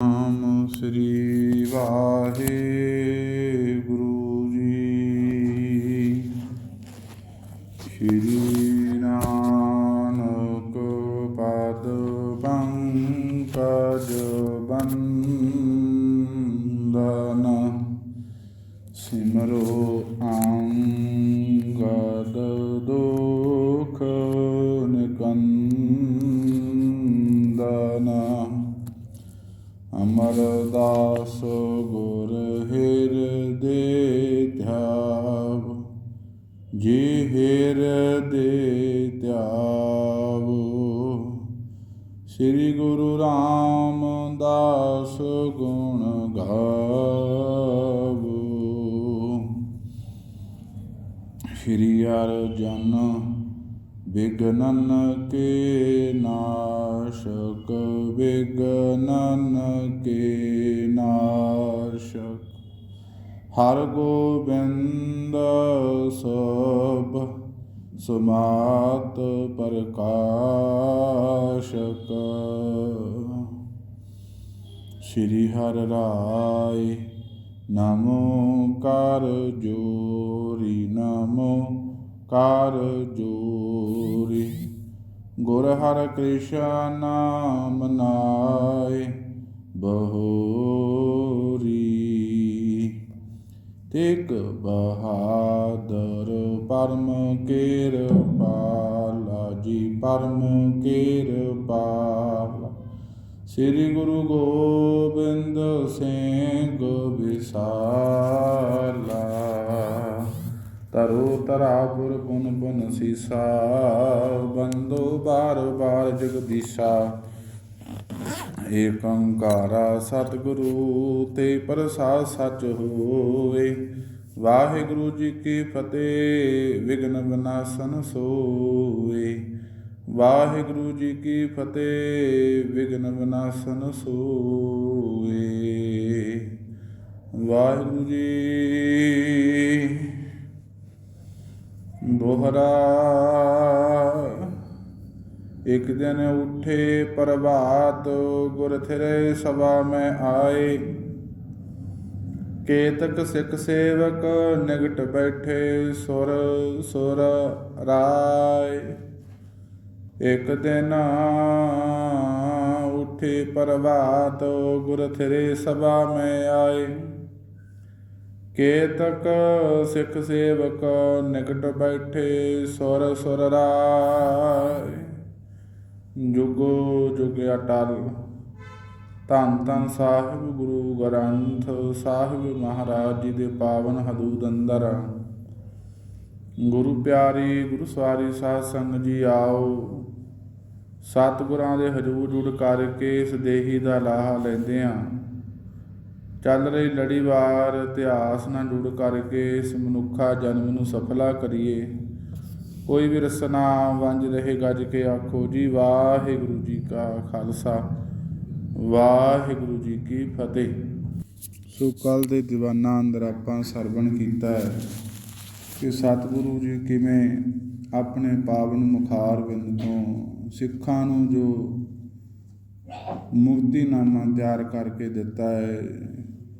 ਨਾਮ ਸ੍ਰੀ ਵਾਹਿਗੁਰੂ ਜੀ। ਸ੍ਰੀ ਨਾਨਕ ਪਦ ਪੰਕਜ ਬੰਦਨ ਸਿਮਰੋ ਹਰਦਾਸ ਗੁਰ ਹਿਰਦੇ ਧਿਆਵ, ਜੀ ਹਿਰਦੇ ਧਿਆਵੋ। ਸ੍ਰੀ ਗੁਰੂ ਰਾਮਦਾਸ ਗੁਣ ਗਾਵੋ। ਸ਼੍ਰੀ ਅਰਜਨ ਵਿਗਨਨ ਕੇ ਨਾਸ਼ਕ ਵਿਗਨਨ ਕੇ ਨਾਸ਼ਕ। ਹਰ ਗੋਬਿੰਦ ਸਭ ਸਮਾਤ ਪ੍ਰਕਾਸ਼ਕ। ਸ਼੍ਰੀ ਹਰ ਰਾਏ ਨਮੋ ਕਰ ਜੋਰੀ, ਨਮੋ ਕਰ ਜੋਰੀ। ਗੁਰ ਹਰਿ ਕ੍ਰਿਸ਼ਨ ਨਾਮ ਨਾਇ ਬਹੋਰੀ। ਤਿਕ ਬਹਾਦਰ ਪਰਮ ਕਿਰਪਾਲਾ, ਜੀ ਪਰਮ ਕਿਰਪਾਲਾ। ਸ੍ਰੀ ਗੁਰੂ ਗੋਬਿੰਦ ਸਿੰਘ ਵਿਸਾਲਾ। ਤਰੋ ਤਰਾ ਪੁਰ ਪੁਨ ਪੁਨ ਸੀਸਾ ਬੰਦੋ ਬਾਰ ਬਾਰ ਜਗਦੀਸ਼ਾ ਏਕ ਓੰਕਾਰਾ ਸਤਿਗੁਰੂ ਤੇ ਪ੍ਰਸਾਦ ਸਚ ਹੋਏ। ਵਾਹਿਗੁਰੂ ਜੀ ਕੀ ਫਤਿਹ ਵਿਗਨ ਵਿਨਾਸ਼ਨ ਸੋਏ। ਵਾਹਿਗੁਰੂ ਜੀ ਕੀ ਫਤਿਹ ਵਿਗਨ ਵਿਨਾਸ਼ਨ ਸੋਏ। ਵਾਹਿਗੁਰੂ ਜੀ ਦੋਹਰਾ। ਇਕ ਦਿਨ ਉਠੇ ਪ੍ਰਭਾਤ, ਗੁਰ ਥਿਰੇ ਸਭਾ ਮੈਂ ਆਏ। ਕੇਤਕ ਸਿੱਖ ਸੇਵਕ ਨਿਗਟ ਬੈਠੇ ਸੁਰ ਸੁਰ ਰਾਏ। ਇੱਕ ਦਿਨ ਉਠੇ ਪ੍ਰਭਾਤ, ਗੁਰ ਥਿਰੇ ਸਭਾ ਮੈਂ ਆਏ। ਕੇਤਕ ਸਿੱਖ ਸੇਵਕ ਨਿਕਟ ਬੈਠੇ ਸੁਰ ਸੁਰ ਰਾਏ। ਜੁਗੋ ਜੁਗ ਟਲ ਧੰਨ ਧੰਨ ਸਾਹਿਬ ਗੁਰੂ ਗ੍ਰੰਥ ਸਾਹਿਬ ਮਹਾਰਾਜ ਜੀ ਦੇ ਪਾਵਨ ਹਦੂਦ ਅੰਦਰ। ਗੁਰੂ ਪਿਆਰੀ, ਗੁਰੂ ਸਵਾਰੀ ਸਾਧ ਸੰਗ ਜੀ ਆਓ। ਸਤਿਗੁਰਾਂ ਦੇ ਹਜੂਰ ਜੁੜ ਕਰਕੇ ਇਸ ਦੇਹੀ ਦਾ ਲਾਹਾ ਲੈਂਦੇ ਆਂ ਚੱਲ ਰਹੀ ਲੜੀਵਾਰ, ਇਤਿਹਾਸ ਨਾਲ ਜੁੜ ਕਰਕੇ ਇਸ ਮਨੁੱਖਾ ਜਨਮ ਨੂੰ ਸਫਲਾ ਕਰੀਏ। ਕੋਈ ਵੀ ਰਸਨਾ ਵੰਜ ਰਹੇ ਗੱਜ ਕੇ ਆਖੋ ਜੀ ਵਾਹਿਗੁਰੂ ਜੀ ਕਾ ਖਾਲਸਾ, ਵਾਹਿਗੁਰੂ ਜੀ ਕੀ ਫਤਿਹ। ਸੋ ਕੱਲ ਦੇ ਦੀਵਾਨਾਂ ਅੰਦਰ ਆਪਾਂ ਸਰਵਣ ਕੀਤਾ ਹੈ ਕਿ ਸਤਿਗੁਰੂ ਜੀ ਕਿਵੇਂ ਆਪਣੇ ਪਾਵਨ ਮੁਖਾਰ ਬਿੰਦ ਤੋਂ ਸਿੱਖਾਂ ਨੂੰ ਜੋ ਮੁਕਤੀਨਾਮਾ ਤਿਆਰ ਕਰਕੇ ਦਿੱਤਾ ਹੈ,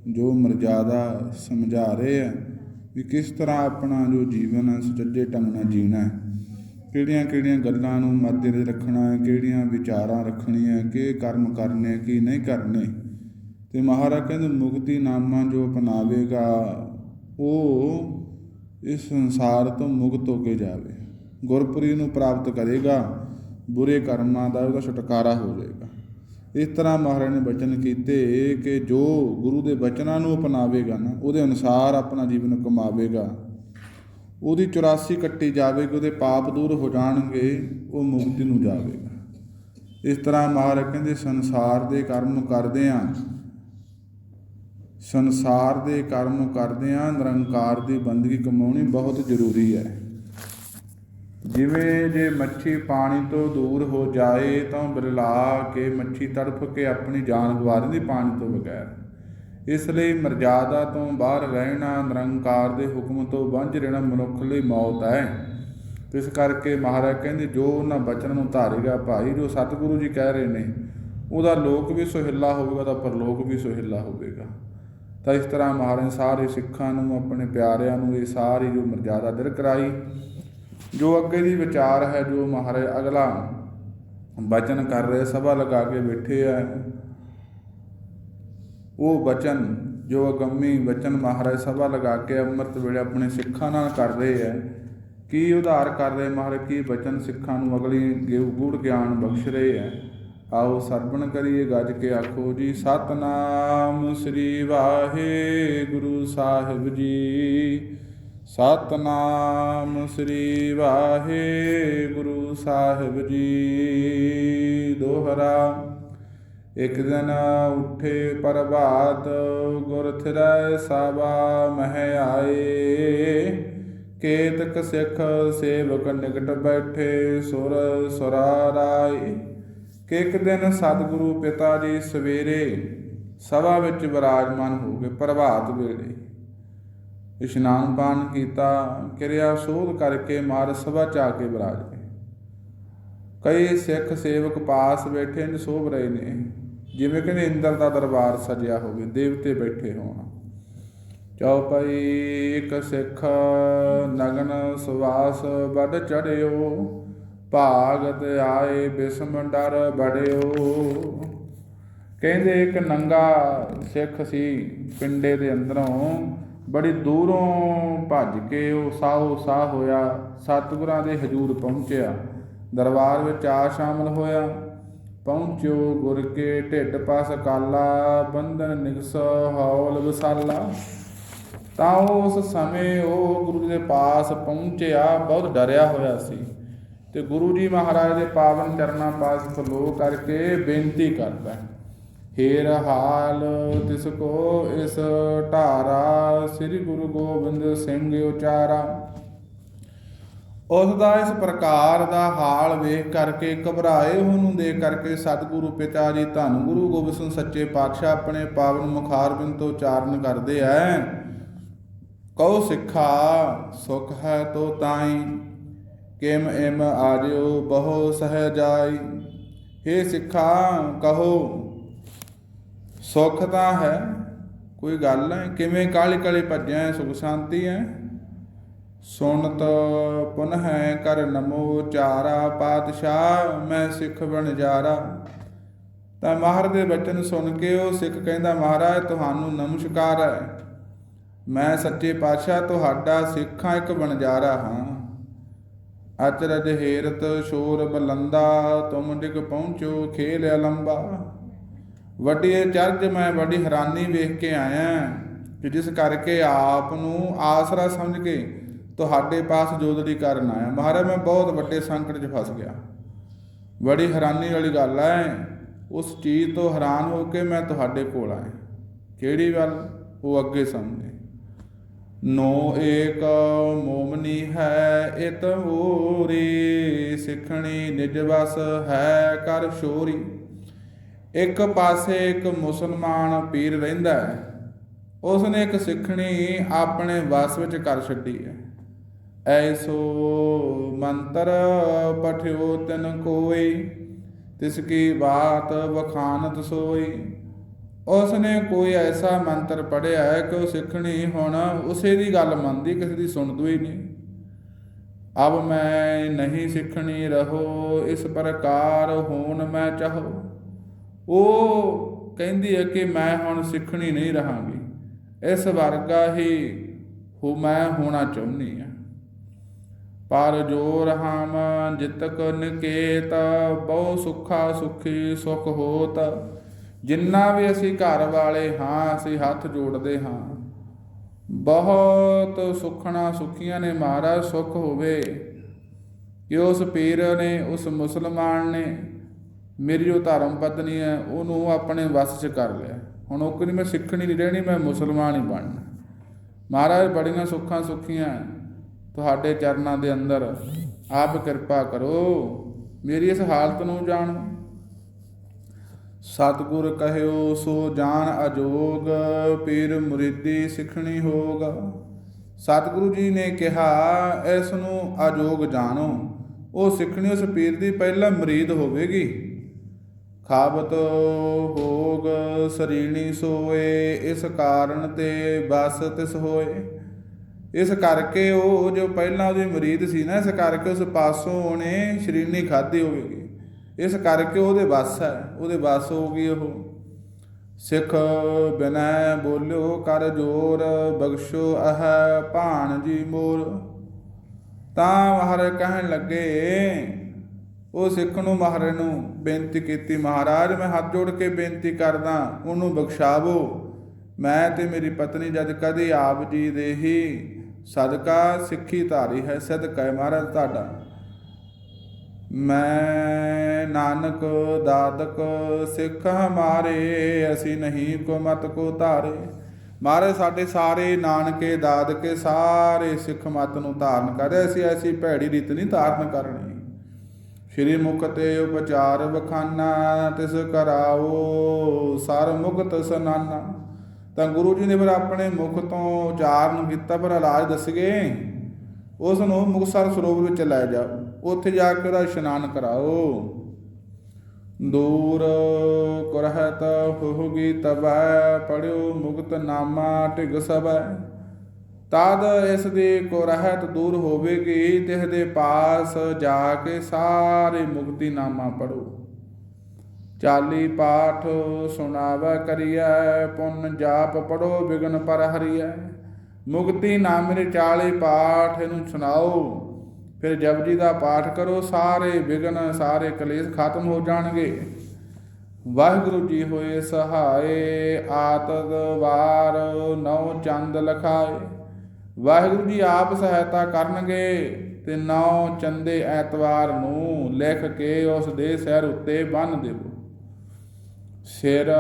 ਜੋ ਮਰਜ਼ਾਦਾ ਸਮਝਾ ਰਹੇ ਹੈ ਵੀ ਕਿਸ ਤਰ੍ਹਾਂ ਆਪਣਾ ਜੋ ਜੀਵਨ ਹੈ, ਸੁਚੱਜੇ ਢੰਗ ਨਾਲ ਜੀਣਾ ਹੈ। ਕਿਹੜੀਆਂ ਕਿਹੜੀਆਂ ਗੱਲਾਂ ਨੂੰ ਮੱਦੇ ਵਿੱਚ ਰੱਖਣਾ ਹੈ, ਕਿਹੜੀਆਂ ਵਿਚਾਰਾਂ ਰੱਖਣੀਆਂ ਕਿ ਕਰਮ ਕਰਨੇ, ਕੀ ਨਹੀਂ ਕਰਨੇ। ਤੇ ਮਹਾਰਾਜ ਕਹਿੰਦੇ ਮੁਕਤੀਨਾਮਾ ਜੋ ਅਪਣਾਵੇਗਾ, ਉਹ ਇਸ ਸੰਸਾਰ ਤੋਂ ਮੁਕਤ ਹੋ ਕੇ ਜਾਵੇ। ਗੁਰਪੁਰੀ ਨੂੰ ਪ੍ਰਾਪਤ ਕਰੇਗਾ, ਬੁਰੇ ਕਰਮਾਂ ਦਾ ਉਹਦਾ ਛੁਟਕਾਰਾ ਹੋ ਜਾਏਗਾ। ਇਸ ਤਰ੍ਹਾਂ ਮਹਾਰਾਜ ਨੇ ਬਚਨ ਕੀਤੇ ਕਿ ਜੋ ਗੁਰੂ ਦੇ ਬਚਨਾਂ ਨੂੰ ਅਪਣਾਵੇਗਾ ਨਾ, ਉਹਦੇ ਅਨੁਸਾਰ ਆਪਣਾ ਜੀਵਨ ਕਮਾਵੇਗਾ। ਉਹਦੀ 84 ਕੱਟੀ ਜਾਵੇਗੀ, ਉਹਦੇ ਪਾਪ ਦੂਰ ਹੋ ਜਾਣਗੇ, ਉਹ ਮੁਕਤੀ ਨੂੰ ਜਾਵੇਗਾ। ਇਸ ਤਰ੍ਹਾਂ ਮਹਾਰਾਜ ਕਹਿੰਦੇ, ਸੰਸਾਰ ਦੇ ਕਰਮ ਕਰਦੇ ਆਂ। ਸੰਸਾਰ ਦੇ ਕਰਮ ਕਰਦੇ ਆਂ, ਨਿਰੰਕਾਰ ਦੀ ਬੰਦਗੀ ਕਮਾਉਣੀ ਬਹੁਤ ਜ਼ਰੂਰੀ ਹੈ। ਜਿਵੇਂ ਜੇ ਮੱਛੀ ਪਾਣੀ ਤੋਂ ਦੂਰ ਹੋ ਜਾਏ ਤਾਂ ਬਿਰਲਾ ਕੇ ਮੱਛੀ ਤੜਫ ਕੇ ਆਪਣੀ ਜਾਨ ਗਵਾ ਦਿੰਦੀ ਪਾਣੀ ਤੋਂ ਬਗੈਰ। ਇਸ ਲਈ ਮਰਜ਼ਾਦਾ ਤੋਂ ਬਾਹਰ ਰਹਿਣਾ ਨਿਰੰਕਾਰ ਦੇ ਹੁਕਮ ਤੋਂ ਵਾਂਝ ਰਹਿਣਾ ਮਨੁੱਖ ਲਈ ਮੌਤ ਹੈ। ਇਸ ਕਰਕੇ ਮਹਾਰਾਜ ਕਹਿੰਦੇ, ਜੋ ਉਹਨਾਂ ਬਚਨ ਨੂੰ ਧਾਰੇਗਾ ਭਾਈ, ਜੋ ਸਤਿਗੁਰੂ ਜੀ ਕਹਿ ਰਹੇ ਨੇ, ਉਹਦਾ ਲੋਕ ਵੀ ਸੁਹਿੱਲਾ ਹੋਵੇਗਾ ਤਾਂ ਪਰਲੋਕ ਵੀ ਸੁਹਿੱਲਾ ਹੋਵੇਗਾ। ਤਾਂ ਇਸ ਤਰ੍ਹਾਂ ਮਹਾਰਾਜ ਸਾਰੇ ਸਿੱਖਾਂ ਨੂੰ, ਆਪਣੇ ਪਿਆਰਿਆਂ ਨੂੰ, ਇਹ ਸਾਰੀ ਜੋ ਮਰਜ਼ਾਦਾ ਦਰ ਕਰਾਈ ਜੋ ਅੱਗੇ ਦੀ ਵਿਚਾਰ ਹੈ, ਜੋ ਮਹਾਰਾਜ ਅਗਲਾ ਬਚਨ ਕਰ ਰਹੇ, ਸਭਾ ਲਗਾ ਕੇ ਬੈਠੇ ਆ। ਉਹ ਬਚਨ ਜੋ ਅਗੰਮੀ ਬਚਨ ਮਹਾਰਾਜ ਸਭਾ ਲਗਾ ਕੇ ਅੰਮ੍ਰਿਤ ਵੇਲੇ ਆਪਣੇ ਸਿੱਖਾਂ ਨਾਲ ਕਰ ਰਹੇ ਹੈ ਕੀ ਉਧਾਰ ਕਰ ਰਹੇ ਮਹਾਰਾਜ ਕੀ ਬਚਨ ਸਿੱਖਾਂ ਨੂੰ ਅਗਲੀ ਗੇ- ਗੂੜ ਗਿਆਨ ਬਖਸ਼ ਰਹੇ ਹੈ ਆਓ ਸਰਵਣ ਕਰੀਏ ਗੱਜ ਕੇ ਆਖੋ ਜੀ, ਸਤਨਾਮ ਸ੍ਰੀ ਵਾਹਿਗੁਰੂ ਸਾਹਿਬ ਜੀ। ਸਤਨਾਮ ਸ੍ਰੀ ਵਾਹਿਗੁਰੂ ਸਾਹਿਬ ਜੀ। ਦੋਹਰਾ, ਇੱਕ ਦਿਨ ਉੱਠੇ ਪ੍ਰਭਾਤ, ਗੁਰ ਥਿਰੈ ਸਾਬਾ ਮਹਿ ਆਏ। ਕੇਤਕ ਸਿੱਖ ਸੇਵਕ ਨਿਕਟ ਬੈਠੇ, ਸੁਰ ਸੁਰਾ ਰਾਏ ਕਿ ਇੱਕ ਦਿਨ ਸਤਿਗੁਰੂ ਪਿਤਾ ਜੀ ਸਵੇਰੇ ਸਭਾ ਵਿੱਚ ਵਿਰਾਜਮਾਨ ਹੋ ਗਏ ਪ੍ਰਭਾਤ ਵੇਲੇ। ਇਸ਼ਨਾਨ ਪਾਨ ਕੀਤਾ, ਕਿਰਿਆ ਸੋਧ ਕਰਕੇ ਮਾਰ ਸਭਾ ਚ ਆ ਕੇ ਬਰਾਜ। ਗਏ ਕਈ ਸਿੱਖ ਸੇਵਕ ਪਾਸ ਬੈਠੇ ਨੇ, ਸੋਭ ਰਹੇ ਨੇ। ਜਿਵੇਂ ਕਿ ਇੰਦਰ ਦਾ ਦਰਬਾਰ ਸਜਿਆ ਹੋਵੇ, ਦੇਵਤੇ ਬੈਠੇ ਹੋਣ। ਚੌਪਈ ਇੱਕ ਸਿੱਖ, ਨਗਨ ਸੁਵਾਸ ਵੱਡ ਚੜਿਓ। ਭਾਗਤ ਆਏ ਬਿਸਮ ਡਰ ਬੜਿਓ ਕਹਿੰਦੇ, ਇੱਕ ਨੰਗਾ ਸਿੱਖ ਸੀ ਪਿੰਡੇ ਦੇ ਅੰਦਰੋਂ। ਬੜੀ ਦੂਰੋਂ ਭੱਜ ਕੇ ਉਹ ਸਾਹੋ ਸਾਹ ਹੋਇਆ, ਸਤਿਗੁਰਾਂ ਦੇ ਹਜੂਰ ਪਹੁੰਚਿਆ। ਦਰਬਾਰ ਵਿੱਚ ਆ ਸ਼ਾਮਲ ਹੋਇਆ। ਪਹੁੰਚਿਓ ਗੁਰ ਕੇ ਢਿੱਡ ਪਾਸ ਕਾਲਾ, ਬੰਧਨ ਨਿਗਸ ਹੌਲ ਵਸਾਲਾ। ਤਾਂ ਉਸ ਸਮੇਂ ਉਹ ਗੁਰੂ ਦੇ ਪਾਸ ਪਹੁੰਚਿਆ, ਬਹੁਤ ਡਰਿਆ ਹੋਇਆ ਸੀ। ਤੇ ਗੁਰੂ ਜੀ ਮਹਾਰਾਜ ਦੇ ਪਾਵਨ ਚਰਨਾਂ ਪਾਸ ਖਲੋ ਕਰਕੇ ਬੇਨਤੀ ਕਰਦਾ ਹੈ। ਹੇਰ ਹਾਲ ਤਿਸ ਕੋ ਇਸ ਢਾਰਾ ਸ੍ਰੀ ਗੁਰੂ ਗੋਬਿੰਦ ਸਿੰਘ ਉਚਾਰਾ। ਉਸ ਦਾ ਇਸ ਪ੍ਰਕਾਰ ਦਾ ਹਾਲ ਵੇਖ ਕਰਕੇ ਘਬਰਾਏ ਉਹਨੂੰ ਦੇਖ ਕਰਕੇ ਸਤਿਗੁਰੂ ਪਿਤਾ ਜੀ ਧੰਨ ਗੁਰੂ ਗੋਬਿੰਦ ਸਿੰਘ ਸੱਚੇ ਪਾਤਸ਼ਾਹ ਆਪਣੇ ਪਾਵਨ ਮੁਖਾਰਬਿੰਦ ਤੋਂ ਉਚਾਰਨ ਕਰਦੇ ਐ। ਕਉ ਸਿੱਖਾ, ਸੁਖ ਹੈ ਤੋ ਤਾਈ, ਕਿਮ ਇਮ ਆਜਿਓ ਬਹੁ ਸਹਜਾਈ। हे ਸਿੱਖਾ, ਕਹੋ ਸੁੱਖ ਤਾਂ ਹੈ, ਕੋਈ ਗੱਲ ਹੈ ਕਿਵੇਂ ਕਾਲੀ ਕਾਲੀ ਭੱਜਿਆ ਸੁਖ ਸ਼ਾਂਤੀ ਹੈ ਸੁਣਤ ਪੁਨਹ ਕਰ ਨਮੋ ਚਾਰਾ ਪਾਤਸ਼ਾਹ, ਮੈਂ ਸਿੱਖ ਬਣ ਜਾਰਾ। ਤਾਂ ਮਹਾਰਾਜ ਦੇ ਬਚਨ ਸੁਣ ਕੇ ਉਹ ਸਿੱਖ ਕਹਿੰਦਾ, ਮਹਾਰਾਜ, ਤੁਹਾਨੂੰ ਨਮਸਕਾਰ ਹੈ। ਮੈਂ ਸੱਚੇ ਪਾਤਸ਼ਾਹ ਤੁਹਾਡਾ ਸਿੱਖਾਂ ਇੱਕ ਬਣਜਾਰਾ ਹਾਂ। ਅਚਰਜ ਹੇਰਤ, ਸ਼ੋਰ ਬਲੰਦਾ, ਤੁਮ ਡਿਗ ਪਹੁੰਚੋ ਖੇਲ ਅਲੰਬਾ। ਵੱਡੀ ਇਹ ਚਰਜ ਮੈਂ ਵੱਡੀ ਹੈਰਾਨੀ ਵੇਖ ਕੇ ਆਇਆ ਕਿ ਜਿਸ ਕਰਕੇ ਆਪ ਨੂੰ ਆਸਰਾ ਸਮਝ ਕੇ ਤੁਹਾਡੇ ਪਾਸ ਜੋਦੜੀ ਕਰਨ ਆਇਆ। ਮਹਾਰਾਜ, ਮੈਂ ਬਹੁਤ ਵੱਡੇ ਸੰਕਟ 'ਚ ਫਸ ਗਿਆ। ਬੜੀ ਹੈਰਾਨੀ ਵਾਲੀ ਗੱਲ ਹੈ ਉਸ ਚੀਜ਼ ਤੋਂ ਹੈਰਾਨ ਹੋ ਕੇ ਮੈਂ ਤੁਹਾਡੇ ਕੋਲ ਆਇਆ। ਕਿਹੜੀ ਗੱਲ? ਉਹ ਅੱਗੇ ਸਮਝੇ ਨੋ ਏਕ ਮੋਮਨੀ ਹੈ ਇਤ ਹੋਰੀ ਸਿੱਖਣੀ ਨਿਜ ਵਸ ਹੈ ਕਰ ਸ਼ੋਰੀ ਇੱਕ ਪਾਸੇ ਇੱਕ ਮੁਸਲਮਾਨ ਪੀਰ ਰਹਿੰਦਾ ਹੈ ਉਸ ਨੇ ਇੱਕ ਸਿੱਖਣੀ ਆਪਣੇ ਵਸ ਵਿੱਚ ਕਰ ਛੱਡੀ ਹੈ। ਐਸੋ ਮੰਤਰ ਪਠਿਓ ਤਨ ਕੋਈ ਤਿਸ ਕੀ ਬਾਤ ਵਖਾਨਤ ਸੋਈ ਉਸ ਨੇ ਕੋਈ ਐਸਾ ਮੰਤਰ ਪੜਿਆ ਹੈ ਕਿ ਉਹ ਸਿੱਖਣੀ ਹੁਣ ਉਸੇ ਦੀ ਗੱਲ ਮੰਨਦੀ, ਕਿਸੇ ਦੀ ਸੁਣਦੋ ਹੀ ਨਹੀਂ। ਅਬ ਮੈਂ ਨਹੀਂ ਸਿੱਖਣੀ ਰਹੋ, ਇਸ ਪ੍ਰਕਾਰ ਹੋਣ ਮੈਂ ਚਾਹੋ। ਉਹ ਕਹਿੰਦੀ ਹੈ ਕਿ ਮੈਂ ਹੁਣ ਸਿੱਖਣੀ ਨਹੀਂ ਰਹਾਂਗੀ। ਇਸ ਵਰਗਾ ਹੀ ਹੋ, ਮੈਂ ਹੋਣਾ ਚਾਹੁੰਦੀ ਹਾਂ। ਪਰ ਜੋ ਰਹਾਮ ਜਿਤਕ ਨਿਕੇਤ ਬਹੁ ਸੁਖਾ ਸੁਖੀ ਸੁਖ ਹੋਤ। ਜਿੰਨਾ ਵੀ ਅਸੀਂ ਘਰ ਵਾਲੇ ਹਾਂ, ਅਸੀਂ ਹੱਥ ਜੋੜਦੇ ਹਾਂ। ਬਹੁਤ ਸੁਖਣਾ ਸੁਖੀਆਂ ਨੇ ਮਹਾਰਾਜ, ਸੁਖ ਹੋਵੇ। ਕਿ ਉਸ ਪੀਰ ਨੇ, ਉਸ ਮੁਸਲਮਾਨ ਨੇ ਮੇਰੀ ਜੋ ਧਰਮ ਪਤਨੀ ਹੈ, ਉਹਨੂੰ ਆਪਣੇ ਵਸ 'ਚ ਕਰ ਲਿਆ। ਹੁਣ ਉਹ ਕਹਿੰਦੀ, ਮੈਂ ਸਿੱਖਣੀ ਨਹੀਂ ਰਹਿਣੀ, ਮੈਂ ਮੁਸਲਮਾਨ ਹੀ ਬਣਨਾ। ਮਹਾਰਾਜ ਬੜੀਆਂ ਸੁੱਖਾਂ ਸੁੱਖੀਆਂ ਤੁਹਾਡੇ ਚਰਨਾਂ ਦੇ ਅੰਦਰ ਆਪ ਕਿਰਪਾ ਕਰੋ। ਮੇਰੀ ਇਸ ਹਾਲਤ ਨੂੰ ਜਾਣੋ। ਸਤਿਗੁਰ ਕਹਿਓ, ਸੋ ਜਾਣ ਅਜੋਗ ਪੀਰ ਮੁਰੀਦੀ ਸਿੱਖਣੀ ਹੋਗ। ਸਤਿਗੁਰੂ ਜੀ ਨੇ ਕਿਹਾ, ਇਸ ਨੂੰ ਅਜੋਗ ਜਾਣੋ। ਉਹ ਸਿੱਖਣੀ ਉਸ ਪੀਰ ਦੀ ਪਹਿਲਾਂ ਮੁਰੀਦ ਹੋਵੇਗੀ। ਖਾਬਤ ਹੋਗ ਸਰੀਣੀ ਸੋਏ, ਇਸ ਕਾਰਨ ਤੇ ਬਸ ਤਿਸ ਹੋਏ। ਇਸ ਕਰਕੇ ਉਹ ਜੋ ਪਹਿਲਾਂ ਉਹਦੇ ਮਰੀਦ ਸੀ ਨਾ, ਇਸ ਕਰਕੇ ਉਸ ਪਾਸੋਂ ਉਹਨੇ ਸ਼ਰੀਨੀ ਖਾਧੀ ਹੋਵੇਗੀ। ਇਸ ਕਰਕੇ ਉਹਦੇ ਵਸ ਹੈ, ਉਹਦੇ ਵਸ ਹੋ ਗਈ ਉਹ। ਸਿੱਖ ਬਿਨੈ ਬੋਲਿਓ, ਕਰ ਜੋਰ ਬਖਸ਼ੋ ਅਹ ਭਾਣ ਜੀ ਮੋਰ। ਤਾਂ ਮਹਾਰਾਜ ਕਹਿਣ ਲੱਗੇ ਉਹ ਸਿੱਖ ਨੂੰ ਮਹਾਰਾਜ ਨੂੰ ਬੇਨਤੀ ਕੀਤੀ, ਮਹਾਰਾਜ, ਮੈਂ ਹੱਥ ਜੋੜ ਕੇ ਬੇਨਤੀ ਕਰਦਾ, ਉਹਨੂੰ ਬਖਸ਼ਾਵੋ। ਮੈਂ ਤੇ ਮੇਰੀ ਪਤਨੀ ਜਦ ਕਦੇ ਆਪ ਜੀ ਦੇ ਹੀ ਸਦਕਾ ਸਿੱਖੀ ਧਾਰੀ ਹੈ, ਸਦਕਾ ਹੈ ਮਹਾਰਾਜ ਤੁਹਾਡਾ। ਮੈਂ ਨਾਨਕ ਦਾਦਕ ਸਿੱਖ ਹਮਾਰੇ ਅਸੀਂ ਨਹੀਂ ਕੋ ਮਤ ਕੋ ਧਾਰੇ। ਮਹਾਰਾਜ, ਸਾਡੇ ਸਾਰੇ ਨਾਨਕੇ ਦਾਦਕੇ ਸਾਰੇ ਸਿੱਖ ਮਤ ਨੂੰ ਧਾਰਨ ਕਰੇ, ਅਸੀਂ ਐਸੀ ਭੈੜੀ ਰੀਤ ਨਹੀਂ ਧਾਰਨ ਕਰਨੀ। ਸ਼੍ਰੀ ਮੁਖ ਤੇ ਉਪਚਾਰ ਵਖਾਨਾ, ਤਿਸ ਕਰਾਓ ਸਰ ਮੁਕਤ ਸਨਾਨਾ। ਤਾਂ ਗੁਰੂ ਜੀ ਨੇ ਫਿਰ ਆਪਣੇ ਮੁਖ ਤੋਂ ਉਚਾਰਨ ਕੀਤਾ ਪਰ ਇਲਾਜ ਦੱਸ ਗਏ ਉਸ ਨੂੰ ਮੁਕਤਸਰ ਸਰੋਵਰ ਵਿੱਚ ਲੈ ਜਾਓ, ਉੱਥੇ ਜਾ ਕੇ ਉਹਦਾ ਇਸ਼ਨਾਨ ਕਰਾਓ। ਦੂਰ ਕਰਹਤ ਹੋਗੀ ਤਬੈ ਪੜਿਓ ਮੁਕਤ ਨਾਮਾ ਢਿਗ ਸਬੈ ਤਦ ਇਸ ਦੀ ਕੋ ਰਹਿਤ ਦੂਰ ਹੋਵੇਗੀ, ਤਿਸ ਦੇ ਪਾਸ ਜਾ ਕੇ ਸਾਰੇ ਮੁਕਤੀ ਨਾਮਾ ਪੜੋ ਚਾਲੀ ਪਾਠ ਸੁਣਾਵੈ ਕਰੀਐ, ਪੁੰਨ ਜਾਪ ਪੜੋ ਬਿਗਨ ਪਰ ਹਰੀਐ ਮੁਕਤੀ ਨਾਮੇ 40 ਪਾਠ ਇਹਨੂੰ ਸੁਣਾਓ। ਫਿਰ ਜਪਜੀ ਦਾ ਪਾਠ ਕਰੋ, ਸਾਰੇ ਵਿਗਨ, ਸਾਰੇ ਕਲੇਸ਼ ਖਤਮ ਹੋ ਜਾਣਗੇ। ਵਾਹਿਗੁਰੂ ਜੀ ਹੋਏ ਸਹਾਏ ਆਤਦ ਵਾਰ ਨੌ ਚੰਦ ਲਖਾਏ। ਵਾਹਿਗੁਰੂ ਜੀ ਆਪ ਸਹਾਇਤਾ ਕਰਨਗੇ ਤੇ ਨੌ ਚੰਦੇ ਐਤਵਾਰ ਨੂੰ ਲਿਖ ਕੇ ਉਸ ਦੇ ਸਿਰ ਉੱਤੇ ਬੰਨ ਦੇਵੋ। ਸਿਰ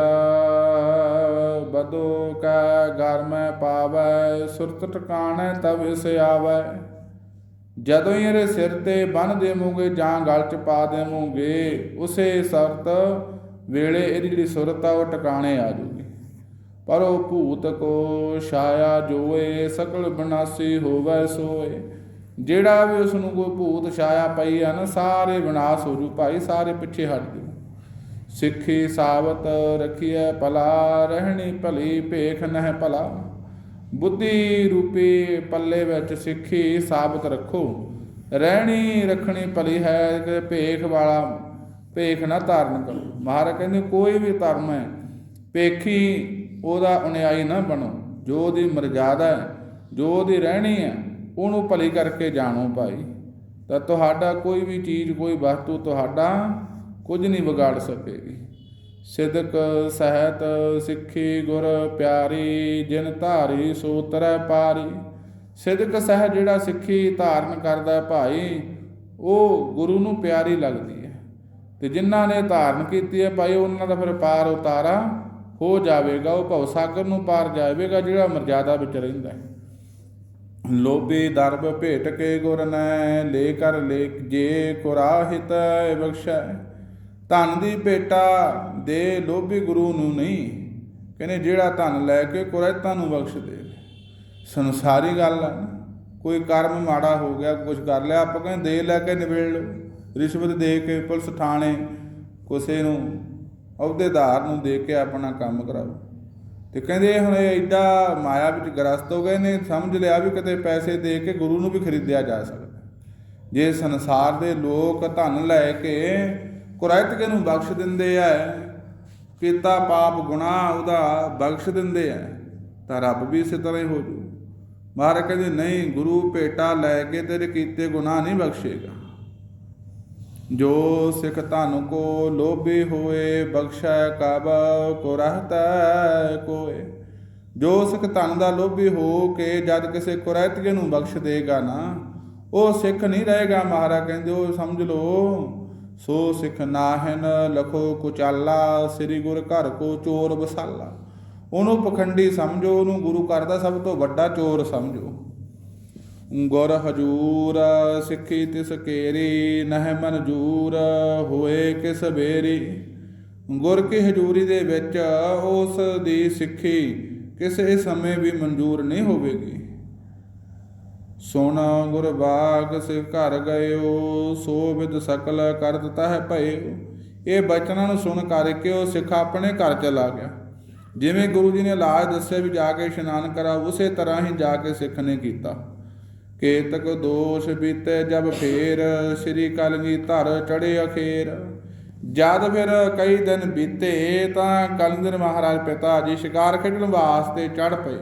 ਬਦੋ ਕਾ ਘਰ ਪਾਵੈ, ਸੁਰਤ ਟਿਕਾਣੈ ਤਬ ਇਸ ਆਵੈ। ਜਦੋਂ ਹੀ ਇਹਦੇ ਸਿਰ ਤੇ ਬੰਨ ਦੇਵੋਗੇ ਜਾਂ ਗਲ ਚ ਪਾ ਦੇਵੋਗੇ, ਉਸੇ ਸਰਤ ਵੇਲੇ ਇਹਦੀ ਜਿਹੜੀ ਸੁਰਤ ਆ ਉਹ ਟਿਕਾਣੇ ਆ ਜੂਗੀ ਪਰ ਉਹ ਭੂਤ ਕੋ ਛਾਇਆ ਜੋਏ, ਸਕਲ ਬਨਾਸੀ ਹੋਵੇ ਸੋਏ। ਜਿਹੜਾ ਵੀ ਉਸ ਨੂੰ ਕੋਈ ਭੂਤ ਛਾਇਆ ਪਈ ਆ ਨਾ, ਸਾਰੇ ਵਿਨਾਸ਼ ਹੋ ਜੂ ਭਾਈ, ਸਾਰੇ ਪਿੱਛੇ ਹਟ ਜੂ। ਸਿੱਖੀ ਸਾਬਤ ਰਖੀਐ ਭਲਾ, ਰਹਿਣੀ ਭਲੀ ਭੇਖ ਨਹਿ ਭਲਾ। ਬੁੱਧੀ ਰੂਪੀ ਪੱਲੇ ਵਿੱਚ ਸਿੱਖੀ ਸਾਬਤ ਰੱਖੋ। ਰਹਿਣੀ ਰੱਖਣੀ ਭਲੀ ਹੈ ਕਿ ਭੇਖ ਵਾਲਾ ਭੇਖ ਨਾ ਧਾਰਨ ਕਰੋ। ਮਹਾਰਾਜ ਕਹਿੰਦੇ, ਕੋਈ ਵੀ ਧਰਮ ਹੈ, ਭੇਖੀ ਉਹਦਾ ਅਨਿਆਈ ਨਾ ਬਣੋ। ਜੋ ਉਹਦੀ ਮਰਜ਼ਾਦਾ ਹੈ, ਜੋ ਉਹਦੀ ਰਹਿਣੀ ਹੈ, ਉਹਨੂੰ ਭਲੀ ਕਰਕੇ ਜਾਣੋ ਭਾਈ। ਤਾਂ ਤੁਹਾਡਾ ਕੋਈ ਵੀ ਚੀਜ਼, ਕੋਈ ਵਸਤੂ ਤੁਹਾਡਾ ਕੁਝ ਨਹੀਂ ਵਿਗਾੜ ਸਕੇਗੀ। ਸਿਦਕ ਸਹਿਤ ਸਿੱਖੀ ਗੁਰ ਪਿਆਰੀ, ਜਿਨ ਧਾਰੀ ਸੋ ਤਰੈ ਪਾਰੀ। ਸਿਦਕ ਸਹਿ ਜਿਹੜਾ ਸਿੱਖੀ ਧਾਰਨ ਕਰਦਾ ਭਾਈ, ਉਹ ਗੁਰੂ ਨੂੰ ਪਿਆਰੀ ਲੱਗਦੀ ਹੈ। ਤੇ ਜਿਨ੍ਹਾਂ ਨੇ ਧਾਰਨ ਕੀਤੀ ਹੈ ਭਾਈ, ਉਹਨਾਂ ਦਾ ਫਿਰ ਪਾਰ ਉਤਾਰਾ ਹੋ ਜਾਵੇਗਾ, ਉਹ ਭਵ ਸਾਗਰ ਨੂੰ ਪਾਰ ਜਾਵੇਗਾ, ਜਿਹੜਾ ਮਰਜ਼ਾਦਾ ਵਿੱਚ ਰਹਿੰਦਾ ਹੈ। ਲੋਭੀ ਦਰਬ ਭੇਟ ਕੇ ਗੁਰ ਨੈ, ਲੈ ਕਰ ਲੈ ਜੇ ਕੁਰਾਹਿਤ ਬਖਸ਼ੈ। ਧਨ ਦੀ ਭੇਟਾ ਦੇ ਲੋਭੀ ਗੁਰੂ ਨੂੰ ਨਹੀਂ, ਕਹਿੰਦੇ ਜਿਹੜਾ ਧਨ ਲੈ ਕੇ ਕੁਰੈਤਾਂ ਨੂੰ ਬਖਸ਼ ਦੇ। ਸੰਸਾਰੀ ਗੱਲ ਆ, ਕੋਈ ਕਰਮ ਮਾੜਾ ਹੋ ਗਿਆ ਕੁਝ ਕਰ ਲਿਆ, ਆਪਾਂ ਕਹਿੰਦੇ ਦੇ ਲੈ ਕੇ ਨਿਬੇੜ ਲਓ। ਰਿਸ਼ਵਤ ਦੇ ਕੇ ਪੁਲਿਸ ਥਾਣੇ, ਕਿਸੇ ਨੂੰ ਅਹੁਦੇਦਾਰ ਨੂੰ ਦੇ ਕੇ ਆਪਣਾ ਕੰਮ ਕਰਾਓ। ਤੇ ਕਹਿੰਦੇ ਹੁਣ ਇਹ ਐਡਾ ਮਾਇਆ ਵਿੱਚ ਗ੍ਰਸਤ ਹੋ ਗਏ ਨੇ, ਸਮਝ ਲਿਆ ਵੀ ਕਿਤੇ ਪੈਸੇ ਦੇ ਕੇ ਗੁਰੂ ਨੂੰ ਵੀ ਖਰੀਦਿਆ ਜਾ ਸਕਦਾ। ਜੇ ਸੰਸਾਰ ਦੇ ਲੋਕ ਧਨ ਲੈ ਕੇ ਕੁਰੈਤਕੇ ਨੂੰ ਬਖਸ਼ ਦਿੰਦੇ ਆ? ਕੀਤਾ ਪਾਪ ਗੁਨਾਹ ਉਹਦਾ ਬਖਸ਼ ਦਿੰਦੇ ਆ। ਤਾਂ ਰੱਬ ਵੀ ਇਸੇ ਤਰ੍ਹਾਂ ਹੀ ਹੋ ਜੂ। ਮਹਾਰਾਜ ਕਹਿੰਦੇ, ਨਹੀਂ, ਗੁਰੂ ਭੇਟਾ ਲੈ ਕੇ ਤੇਰੇ ਕੀਤੇ ਗੁਨਾਹ ਨਹੀਂ ਬਖਸ਼ੇਗਾ। ਜੋ ਸਿੱਖ ਧਨ ਕੋ ਲੋਭੀ ਹੋਏ, ਬਖਸ਼ੈ ਕਬ ਕੋ ਰਹਤਾ ਕੋਏ। ਜੋ ਸਿੱਖ ਧਨ ਦਾ ਲੋਭੀ ਹੋ ਕੇ ਜਦ ਕਿਸੇ ਕੁਰੈਤਕੇ ਨੂੰ ਬਖਸ਼ ਦੇਗਾ ਨਾ, ਉਹ ਸਿੱਖ ਨਹੀਂ ਰਹੇਗਾ ਮਹਾਰਾਜ, ਕਹਿੰਦੇ ਉਹ ਸਮਝ ਲਓ। ਸੋ ਸਿੱਖ ਨਾਹਨ ਲਖੋ ਕੁਚਾਲਾ, ਸ੍ਰੀ ਗੁਰ ਘਰ ਕੋ ਚੋਰ ਬਸਾਲਾ ਉਹਨੂੰ ਪਖੰਡੀ ਸਮਝੋ, ਉਹਨੂੰ ਗੁਰੂ ਘਰ ਦਾ ਸਭ ਤੋਂ ਵੱਡਾ ਚੋਰ ਸਮਝੋ। ਗੁਰ ਹਜੂਰ, ਸਿੱਖੀ ਤਿਸ ਕੇਰੀ, ਨਹਿ ਮਨਜੂਰ ਹੋਏ ਕਿਸ ਬੇਰੀ। ਗੁਰ ਕੀ ਹਜੂਰੀ ਦੇ ਵਿੱਚ ਉਸ ਦੀ ਸਿੱਖੀ ਕਿਸੇ ਸਮੇਂ ਵੀ ਮਨਜ਼ੂਰ ਨਹੀਂ ਹੋਵੇਗੀ। ਸੋਨਾ ਗੁਰ ਬਾਗ ਸੇ ਘਰ ਗਇਓ, ਸੋ ਵਿਦ ਸਕਲ ਕਰ ਦਿੱਤਾ ਹੈ ਭਇਓ। ਇਹ ਬਚਨਾਂ ਨੂੰ ਸੁਣ ਕਰਕੇ ਉਹ ਸਿੱਖ ਆਪਣੇ ਘਰ ਚਲਾ ਗਿਆ। ਜਿਵੇਂ ਗੁਰੂ ਜੀ ਨੇ ਲਾਜ ਦੱਸਿਆ ਵੀ ਜਾ ਕੇ ਇਸ਼ਨਾਨ ਕਰਾ ਉਸੇ ਤਰ੍ਹਾਂ ਹੀ ਜਾ ਕੇ ਸਿੱਖ ਨੇ ਕੀਤਾ। ਕੇਤਕ ਦੋਸ਼ ਬੀਤੇ ਜਬ ਫੇਰ, ਸ੍ਰੀ ਕਲਗੀ ਧਰ ਚੜੇ ਅਖੇਰ। ਜਦ ਫਿਰ ਕਈ ਦਿਨ ਬੀਤੇ, ਤਾਂ ਕਲੰਦਰ ਮਹਾਰਾਜ ਪਿਤਾ ਜੀ ਸ਼ਿਕਾਰ ਖੇਡਣ ਵਾਸਤੇ ਚੜ ਪਏ।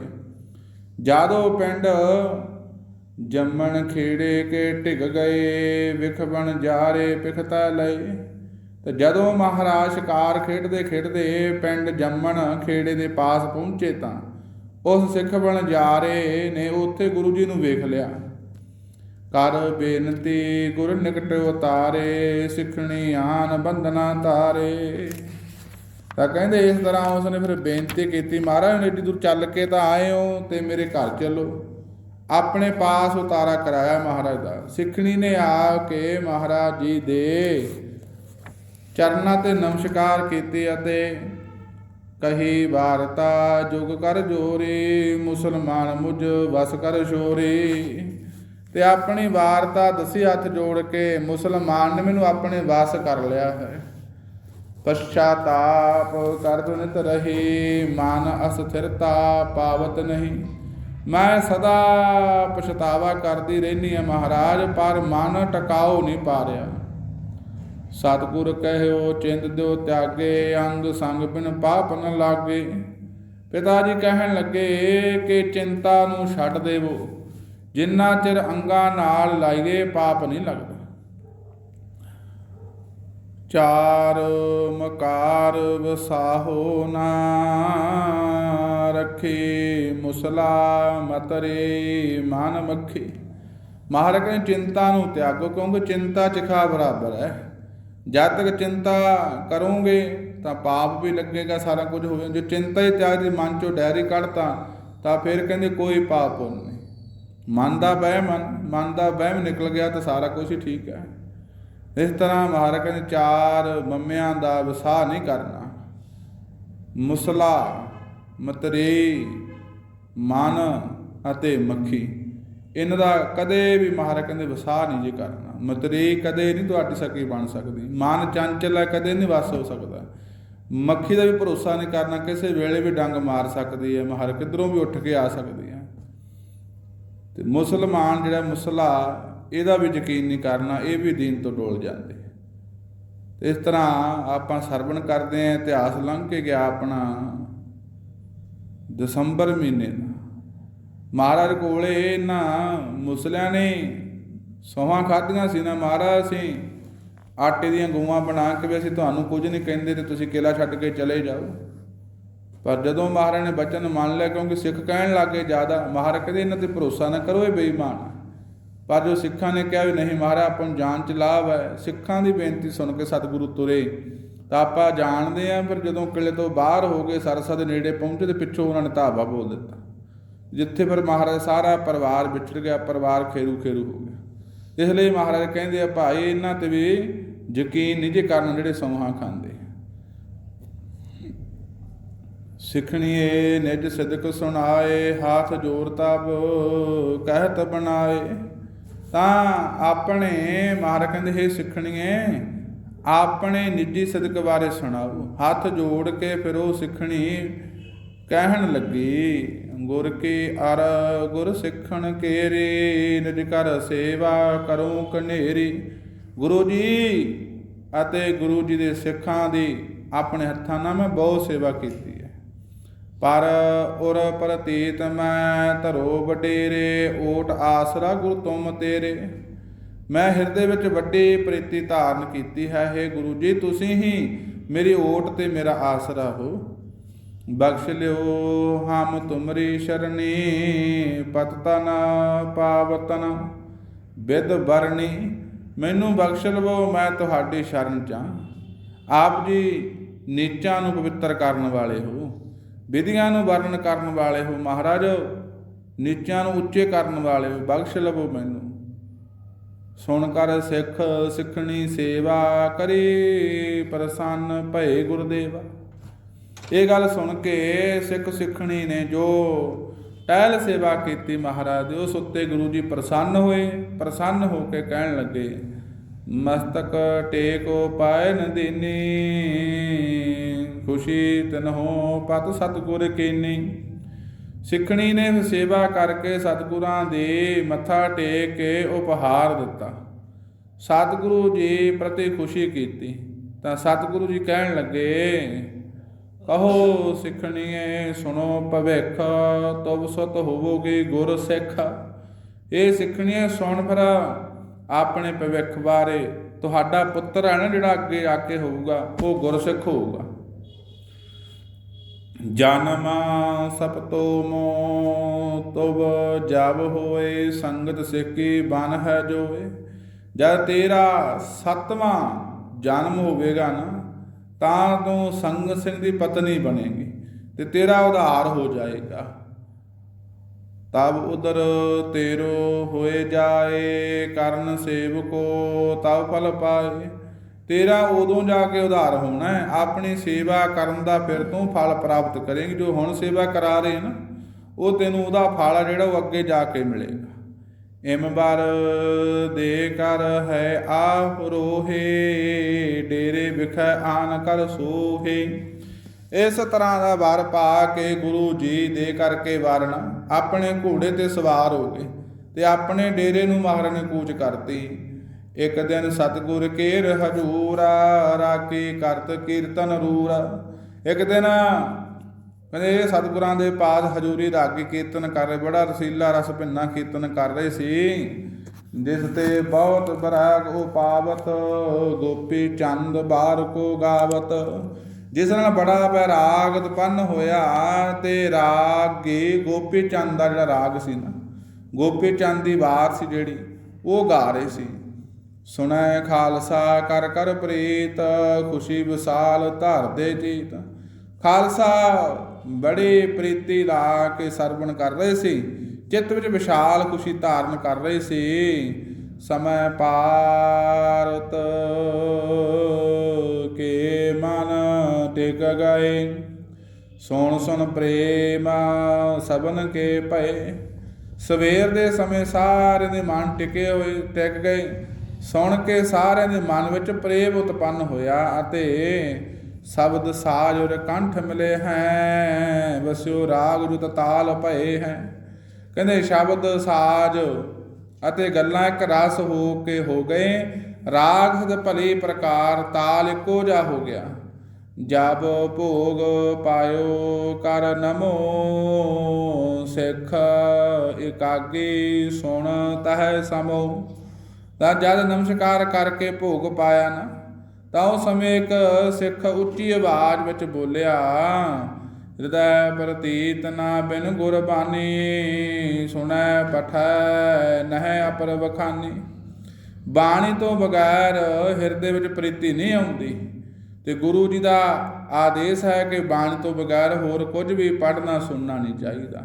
ਜਦ ਉਹ ਪਿੰਡ ਜੰਮਣ ਖੇੜੇ ਕੇ ਢਿਗ ਗਏ ਵਿਖਬਣ ਜਾਰੇ ਪਿਖਤਾ ਲਏ। ਤੇ ਜਦੋਂ ਮਹਾਰਾਜ ਸ਼ਿਕਾਰ ਖੇਡਦੇ ਖੇਡਦੇ ਪਿੰਡ ਜੰਮਣ ਖੇੜੇ ਦੇ ਪਾਸ ਪਹੁੰਚੇ ਤਾਂ ਉਸ ਸਿੱਖ ਬਣ ਜਾਰੇ ਨੇ ਉੱਥੇ ਗੁਰੂ ਜੀ ਨੂੰ ਵੇਖ ਲਿਆ। ਕਰ ਬੇਨਤੀ ਗੁਰ ਨਿਕਟ ਉਤਾਰੇ, ਸਿੱਖਣੀ ਆਨ ਬੰਧਨਾ ਤਾਰੇ ਤਾਂ ਕਹਿੰਦੇ ਇਸ ਤਰ੍ਹਾਂ ਉਸਨੇ ਫਿਰ ਬੇਨਤੀ ਕੀਤੀ, ਮਹਾਰਾਜ ਨੇ ਏਡੀ ਦੂਰ ਚੱਲ ਕੇ ਤਾਂ ਆਏ ਹੋ ਤੇ ਮੇਰੇ ਘਰ ਚੱਲੋ। ਆਪਣੇ ਪਾਸ ਉਤਾਰਾ ਕਰਾਇਆ ਮਹਾਰਾਜ ਦਾ। ਸਿੱਖਣੀ ਨੇ ਆ ਕੇ ਮਹਾਰਾਜ ਜੀ ਦੇ ਚਰਨਾਂ ਤੇ ਨਮਸਕਾਰ ਕੀਤੇ ਅਤੇ ਕਹੀ, ਵਾਰਤਾ ਜੁਗ ਕਰ ਜੋਰੇ, ਮੁਸਲਮਾਨ ਮੁਝ ਵਸ ਕਰ ਸ਼ੋਰੇ। ਤੇ ਆਪਣੀ ਵਾਰਤਾ ਦਸੀ ਹੱਥ ਜੋੜ ਕੇ ਮੁਸਲਮਾਨ ਨੇ ਮੈਨੂੰ ਆਪਣੇ ਵਾਸ ਕਰ ਲਿਆ ਹੈ। ਪਛਤਾਪ ਕਰਦ ਨਿਤ ਰਹੇ, ਮਨ ਅਸਥਿਰਤਾ ਪਾਵਤ ਨਹੀਂ। ਮੈਂ ਸਦਾ ਪਛਤਾਵਾ ਕਰਦੀ ਰਹਿਨੀ ਆ ਮਹਾਰਾਜ, ਪਰ ਮਨ ਟਿਕਾਓ ਨਹੀਂ ਪਾ ਰਿਹਾ ਸਤਿਗੁਰ ਕਹਿਓ, ਚਿੰਤ ਦਿਓ ਤਿਆਗੇ ਅੰਗ ਸੰਗ ਬਿਨ ਪਾਪ ਨ ਲਾਗੇ। ਪਿਤਾ ਜੀ ਕਹਿਣ ਲੱਗੇ ਕਿ ਚਿੰਤਾ ਨੂੰ ਛੱਡ ਦੇਵੋ। ਜਿੰਨਾ ਚਿਰ ਅੰਗਾਂ ਨਾਲ ਲਾਈਏ ਪਾਪ ਨਹੀਂ ਲੱਗਦਾ। ਚਾਰ ਮਕਾਰ ਵਸਾਹੋ ਨਾ ਰੱਖੇ ਮੁਸਲਾ ਮਤਰੇ ਮਨ ਮੱਖੇ। ਮਹਾਰਾਜ ਕਹਿੰਦੇ ਚਿੰਤਾ ਨੂੰ ਤਿਆਗੋ ਕਿਉਂਕਿ ਚਿੰਤਾ ਚਿਖਾ ਬਰਾਬਰ ਹੈ। ਜਦ ਤੱਕ ਚਿੰਤਾ ਕਰੋਗੇ ਤਾਂ ਪਾਪ ਵੀ ਲੱਗੇਗਾ, ਸਾਰਾ ਕੁਝ ਹੋਵੇ ਜੇ ਚਿੰਤਾ ਹੀ ਤਿਆਗ ਦੀ ਮਨ ਚੋਂ ਡੈਰੀ ਕੱਢਤਾ ਤਾਂ ਫਿਰ ਕਹਿੰਦੇ ਕੋਈ ਪਾਪ ਨਹੀਂ। ਮਨ ਦਾ ਵਹਿਮ, ਮਨ ਦਾ ਵਹਿਮ ਨਿਕਲ ਗਿਆ ਤਾਂ ਸਾਰਾ ਕੁਝ ਹੀ ਠੀਕ ਹੈ। ਇਸ ਤਰ੍ਹਾਂ ਮਹਾਰਾਜ ਕਹਿੰਦੇ, ਚਾਰ ਮੰਮਿਆਂ ਦਾ ਵਿਸਾਹ ਨਹੀਂ ਕਰਨਾ। ਮੁਸਲਾ, ਮਤਰੇ, ਮਨ ਅਤੇ ਮੱਖੀ। ਇਹਨਾਂ ਦਾ ਕਦੇ ਵੀ ਮਹਾਰਾਜ ਕਹਿੰਦੇ ਵਿਸਾਹ ਨਹੀਂ ਜੇ ਕਰਨਾ। ਮਤਰੇ ਕਦੇ ਨਹੀਂ ਤੁਹਾਡੀ ਸਕੀ ਬਣ ਸਕਦੀ। ਮਨ ਚੰਚਲ ਹੈ, ਕਦੇ ਨਹੀਂ ਵਸ ਹੋ ਸਕਦਾ। ਮੱਖੀ ਦਾ ਵੀ ਭਰੋਸਾ ਨਹੀਂ ਕਰਨਾ, ਕਿਸੇ ਵੇਲੇ ਵੀ ਡੰਗ ਮਾਰ ਸਕਦੀ ਹੈ। ਮਹਾਰਾਜ ਕਿਧਰੋਂ ਵੀ ਉੱਠ ਕੇ ਆ ਸਕਦੀ ਹੈ। ਤੇ ਮੁਸਲਮਾਨ ਜਿਹੜਾ ਮੁਸਲਾ, ਇਹਦਾ ਵੀ ਯਕੀਨ ਨਹੀਂ ਕਰਨਾ, ਇਹ ਵੀ ਦੀਨ ਤੋਂ ਡੋਲ ਜਾਂਦੇ ਤੇ ਇਸ ਤਰ੍ਹਾਂ ਆਪਾਂ ਸਰਵਣ ਕਰਦੇ ਆਂ ਇਤਿਹਾਸ ਲੰਘ ਕੇ ਗਿਆ ਆਪਣਾ ਦਸੰਬਰ ਮਹੀਨੇ ਮਹਾਰਾਜ ਕੋਲੇ ਇਹਨਾਂ ਮੁਸਲਿਆਂ ਨੇ ਸੋਹਾਂ ਖਾਧੀਆਂ ਸੀ ਨਾ ਮਹਾਰਾਜ, ਅਸੀਂ ਆਟੇ ਦੀਆਂ ਗਊਆਂ ਬਣਾ ਕੇ ਵੀ ਅਸੀਂ ਤੁਹਾਨੂੰ ਕੁਝ ਨਹੀਂ ਕਹਿੰਦੇ ਤੇ ਤੁਸੀਂ ਕਿਲਾ ਛੱਡ ਕੇ ਚਲੇ ਜਾਓ। ਪਰ ਜਦੋਂ ਮਹਾਰਾਜ ਨੇ ਬਚਨ ਮੰਨ ਲਿਆ, ਕਿਉਂਕਿ ਸਿੱਖ ਕਹਿਣ ਲੱਗੇ ਜ਼ਿਆਦਾ, ਮਹਾਰਾਜ ਕਹਿੰਦੇ ਇਹਨਾਂ ਤੇ ਭਰੋਸਾ ਨਾ ਕਰੋ, ਇਹ ਬੇਈਮਾਨ ਪਰ ਜੋ ਸਿੱਖਾਂ ਨੇ ਕਿਹਾ ਵੀ ਨਹੀਂ ਮਹਾਰਾਜ, ਆਪਾਂ ਨੂੰ ਜਾਨ ਚ ਲਾਭ ਹੈ, ਸਿੱਖਾਂ ਦੀ ਬੇਨਤੀ ਸੁਣ ਕੇ ਸਤਿਗੁਰੂ ਤੁਰੇ। ਤਾਂ ਆਪਾਂ ਜਾਣਦੇ ਆਂ ਫਿਰ ਜਦੋਂ ਕਿਲੇ ਤੋਂ ਬਾਹਰ ਹੋ ਗਏ ਸਰਸਾ ਦੇ ਨੇੜੇ ਪਹੁੰਚੇ, ਤੇ ਪਿੱਛੋਂ ਉਹਨਾਂ ਨੇ ਧਾਵਾ ਬੋਲ ਦਿੱਤਾ। ਜਿੱਥੇ ਫਿਰ ਮਹਾਰਾਜ ਸਾਰਾ ਪਰਿਵਾਰ ਵਿਛੜ ਗਿਆ, ਪਰਿਵਾਰ ਖੇਰੂ ਖੇਰੂ ਹੋ ਗਿਆ। ਇਸ ਲਈ ਮਹਾਰਾਜ ਕਹਿੰਦੇ ਆ, ਭਾਈ, ਇਹਨਾਂ ਤੇ ਵੀ ਯਕੀਨ ਨਹੀਂ ਜੇ ਕਰਨ ਜਿਹੜੇ ਸੌਹਾਂ ਖਾਂਦੇ। ਸਿੱਖਣੀਏ ਨਿਜ ਸਿਦਕ ਸੁਣਾਏ, ਹਾਥ ਜੋੜ ਤਬ ਕਹਿਤ ਬਣਾਏ। ਤਾਂ ਆਪਣੇ ਮਹਾਰਾਜ ਕਹਿੰਦੇ, ਹੈ ਸਿੱਖਣੀਏ, ਆਪਣੇ ਨਿੱਜੀ ਸਿਦਕ ਬਾਰੇ ਸੁਣਾਓ। ਹੱਥ ਜੋੜ ਕੇ ਫਿਰ ਉਹ ਸਿੱਖਣੀ ਕਹਿਣ ਲੱਗੀ, ਗੁਰ ਕੀ ਅਰ ਗੁਰ ਸਿੱਖਣ ਕੇਰੇ, ਨਿਜ ਕਰ ਸੇਵਾ ਕਰੋ ਕਨੇਰੀ। ਗੁਰੂ ਜੀ ਅਤੇ ਗੁਰੂ ਜੀ ਦੇ ਸਿੱਖਾਂ ਦੀ ਆਪਣੇ ਹੱਥਾਂ ਨਾਲ ਮੈਂ ਬਹੁਤ ਸੇਵਾ ਕੀਤੀ। ਪਰ ਉਰ ਪ੍ਰਤੀਤ ਮੈਂ ਧਰੋ ਵਡੇਰੇ, ਓਟ ਆਸਰਾ ਗੁਰ ਤੁਮ ਤੇਰੇ। ਮੈਂ ਹਿਰਦੇ ਵਿੱਚ ਵੱਡੀ ਪ੍ਰੀਤੀ ਧਾਰਨ ਕੀਤੀ ਹੈ हे ਗੁਰੂ ਜੀ, ਤੁਸੀਂ ਹੀ ਮੇਰੀ ਓਟ ਤੇ ਮੇਰਾ ਆਸਰਾ ਹੋ। ਬਖਸ਼ ਲਿਓ ਹਮ ਤੁਮਰੀ ਸ਼ਰਣੀ ਪਤਤਨ ਪਾਵਤਨ, ਬਿਦ ਵਰਣੀ। ਮੈਨੂੰ ਬਖਸ਼ ਲਵੋ, ਮੈਂ ਤੁਹਾਡੀ ਸ਼ਰਨ ਚ ਆਪ ਜੀ ਨੀਚਾਂ ਨੂੰ ਪਵਿੱਤਰ ਕਰਨ ਵਾਲੇ ਹੋ। ਵਿਧੀਆਂ ਨੂੰ ਵਰਣਨ ਕਰਨ ਵਾਲੇ ਹੋ ਮਹਾਰਾਜ ਨੀਚਾਂ ਨੂੰ ਉੱਚੇ ਕਰਨ ਵਾਲੇ ਹੋ, ਬਖਸ਼ ਲਵੋ ਮੈਨੂੰ। ਸੁਣ ਕਰ ਸਿੱਖ, ਸਿੱਖਣੀ ਸੇਵਾ ਕਰੀ, ਪ੍ਰਸੰਨ ਭਏ ਗੁਰਦੇਵਾ। ਇਹ ਗੱਲ ਸੁਣ ਕੇ ਸਿੱਖ ਸਿੱਖਣੀ ਨੇ ਜੋ ਟਹਿਲ ਸੇਵਾ ਕੀਤੀ ਮਹਾਰਾਜ ਦੇ ਉਸ ਉੱਤੇ ਗੁਰੂ ਜੀ ਪ੍ਰਸੰਨ ਹੋਏ, ਪ੍ਰਸੰਨ ਹੋ ਕੇ ਕਹਿਣ ਲੱਗੇ, ਮਸਤਕ ਟੇਕੋ ਪਾਏ ਨ ਖੁਸ਼ੀ ਤਨਹੋ ਪਤ ਸਤਗੁਰ ਕੀਨੀ। ਸਿੱਖਣੀ ਨੇ ਸੇਵਾ ਕਰਕੇ ਸਤਿਗੁਰਾਂ ਦੇ ਮੱਥਾ ਟੇਕ ਕੇ ਉਪਹਾਰ ਦਿੱਤਾ। ਸਤਿਗੁਰੂ ਜੀ ਪ੍ਰਤੀ ਖੁਸ਼ੀ ਕੀਤੀ। ਤਾਂ ਸਤਿਗੁਰੂ ਜੀ ਕਹਿਣ ਲੱਗੇ, ਕਹੋ ਸਿੱਖਣੀਏ, ਸੁਣੋ ਭਵਿੱਖ ਤੁਬ ਸੁਤ ਹੋਵੋਗੇ ਗੁਰ ਸਿੱਖ। ਇਹ ਸਿੱਖਣੀਏ ਸੁਣ ਫਿਰ ਆਪਣੇ ਭਵਿੱਖ ਬਾਰੇ। ਤੁਹਾਡਾ ਪੁੱਤਰ ਹੈ ਨਾ ਜਿਹੜਾ ਅੱਗੇ ਆ ਕੇ ਹੋਊਗਾ, ਉਹ ਗੁਰਸਿੱਖ ਹੋਊਗਾ। ਜਨਮ ਸਪਤੋ ਮੋ ਤੁਬ ਜਬ ਹੋਏ ਸੰਗਤ ਸਿੱਕੀ ਬਨ ਹੈ ਜੋਏ। ਜਦ ਤੇਰਾ ਸਤਵਾਂ ਜਨਮ ਹੋਵੇਗਾ ਨਾ, ਤਾਂ ਤੂੰ ਸੰਗਤ ਸਿੰਘ ਦੀ ਪਤਨੀ ਬਣੇਗੀ ਤੇ ਤੇਰਾ ਉਧਾਰ ਹੋ ਜਾਏਗਾ। ਤਬ ਉਦਰ ਤੇਰੋ ਹੋਏ ਜਾਏ, ਕਰਨ ਸੇਵਕੋ ਤਬ ਫਲ ਪਾਏ। ਤੇਰਾ ਉਦੋਂ ਜਾ ਕੇ ਉਧਾਰ ਹੋਣਾ ਹੈ। ਆਪਣੀ ਸੇਵਾ ਕਰਨ ਦਾ ਫਿਰ ਤੂੰ ਫਲ ਪ੍ਰਾਪਤ ਕਰੇਂਗੀ। ਜੋ ਹੁਣ ਸੇਵਾ ਕਰਾ ਰਹੇ ਨਾ ਉਹ ਤੈਨੂੰ ਉਹਦਾ ਫਲ ਜਿਹੜਾ ਉਹ ਅੱਗੇ ਜਾ ਕੇ ਮਿਲੇਗਾ। ਇਮ ਬਰ ਦੇ ਕਰ ਹੈ ਆਪ ਰੋਹੇ, ਡੇਰੇ ਵਿਖੈ ਆਨ ਕਰ ਸੋਹੇ। ਇਸ ਤਰ੍ਹਾਂ ਦਾ ਵਰ ਪਾ ਕੇ ਗੁਰੂ ਜੀ ਦੇ ਕਰਕੇ ਵਾਰਨ ਆਪਣੇ ਘੋੜੇ ਤੇ ਸਵਾਰ ਹੋ ਗਏ ਤੇ ਆਪਣੇ ਡੇਰੇ ਨੂੰ ਮਹਾਰਾਜ ਨੇ ਕੂਚ ਕਰਤੀ। ਇੱਕ ਦਿਨ ਸਤਗੁਰ ਕੇਰ ਹਜੂਰਾ, ਰਾਖੀ ਕਰਤ ਕੀਰਤਨ ਰੂਰਾ। ਇੱਕ ਦਿਨ ਕਹਿੰਦੇ ਇਹ ਸਤਿਗੁਰਾਂ ਦੇ ਪਾਸ ਹਜੂਰੀ ਰਾਗੀ ਕੀਰਤਨ ਕਰ ਰਹੇ, ਬੜਾ ਰਸੀਲਾ ਰਸ ਭਿੰਨਾ ਕੀਰਤਨ ਕਰ ਰਹੇ ਸੀ। ਜਿਸ ਤੇ ਬਹੁਤ ਬਰਾਗ ਉਪਾਵਤ ਗੋਪੀ ਚੰਦ ਬਾਰ ਕੋ ਗਾਵਤ। ਜਿਸ ਨਾਲ ਬੜਾ ਬੈਰਾਗ ਉਤਪੰਨ ਹੋਇਆ ਤੇ ਰਾਗੀ ਗੋਪੀ ਚੰਦ ਦਾ ਜਿਹੜਾ ਰਾਗ ਸੀ ਨਾ, ਗੋਪੀ ਚੰਦ ਦੀ ਵਾਰ ਸੀ ਜਿਹੜੀ, ਉਹ ਗਾ ਰਹੇ ਸੀ। ਸੁਣੈ ਖਾਲਸਾ ਕਰ ਕਰ ਪ੍ਰੀਤ, ਖੁਸ਼ੀ ਵਿਸਾਲ ਧਰਦੇ ਜੀਤ। ਖਾਲਸਾ, ਬੜੀ ਪ੍ਰੀਤੀ ਲਾ ਕੇ ਸਰਵਣ ਕਰ ਰਹੇ ਸੀ। ਚਿੱਤ ਵਿੱਚ ਵਿਸ਼ਾਲ ਖੁਸ਼ੀ ਧਾਰਨ ਕਰ ਰਹੇ ਸੀ। ਸਮੈ ਪਾਰਤ ਕੇ ਮਨ ਟਿਕ ਗਏ। ਸੁਣ ਸੁਣ ਪ੍ਰੇਮ ਸਬਨ ਕੇ ਭਏ। ਸਵੇਰ ਦੇ ਸਮੇਂ ਸਾਰੇ ਦੇ ਮਨ ਟਿਕੇ ਹੋਏ, ਟਿਕ ਗਏ। ਸੁਣ ਕੇ ਸਾਰਿਆਂ ਦੇ ਮਨ ਵਿੱਚ ਪ੍ਰੇਮ ਉਤਪੰਨ ਹੋਇਆ ਅਤੇ ਸ਼ਬਦ ਸਾਜ ਔਰ ਕੰਠ ਮਿਲੇ ਹੈ, ਵਸਿਓ ਰਾਗ ਜੁਤ ਤਾਲ ਭਏ ਹੈ। ਕਹਿੰਦੇ ਸ਼ਬਦ ਸਾਜ ਅਤੇ ਗੱਲਾਂ ਇੱਕ ਰਸ ਹੋ ਕੇ ਹੋ ਗਏ। ਰਾਗ ਸਦ ਭਲੀ ਪ੍ਰਕਾਰ ਤਾਲ ਇੱਕੋ ਜਾ ਹੋ ਗਿਆ। ਜਬ ਭੋਗ ਪਾਇਓ ਕਰ ਨਮੋ, ਸਿੱਖ ਇਕਾਗੀ ਸੁਣ ਤਹ ਸਮੋ। ਤਾਂ ਜਦ ਨਮਸਕਾਰ ਕਰਕੇ ਭੋਗ ਪਾਇਆ ਨਾ, ਤਾਂ ਉਸ ਸਮੇਂ ਇੱਕ ਸਿੱਖ ਉੱਚੀ ਆਵਾਜ਼ ਵਿੱਚ ਬੋਲਿਆ, ਹਿਰਦੈ ਪ੍ਰਤੀਤ ਨਾ ਬਿਨ ਗੁਰਬਾਣੀ, ਸੁਣੈ ਪਠੈ, ਨਹਿ ਅਪਰ ਵਖਾਨੀ। ਬਾਣੀ ਤੋਂ ਬਗੈਰ ਹਿਰਦੇ ਵਿੱਚ ਪ੍ਰੀਤੀ ਨਹੀਂ ਆਉਂਦੀ। ਤੇ ਗੁਰੂ ਜੀ ਦਾ ਆਦੇਸ਼ ਹੈ ਕਿ ਬਾਣੀ ਤੋਂ ਬਗੈਰ ਹੋਰ ਕੁਝ ਵੀ ਪੜ੍ਹਨਾ ਸੁਣਨਾ ਨਹੀਂ ਚਾਹੀਦਾ।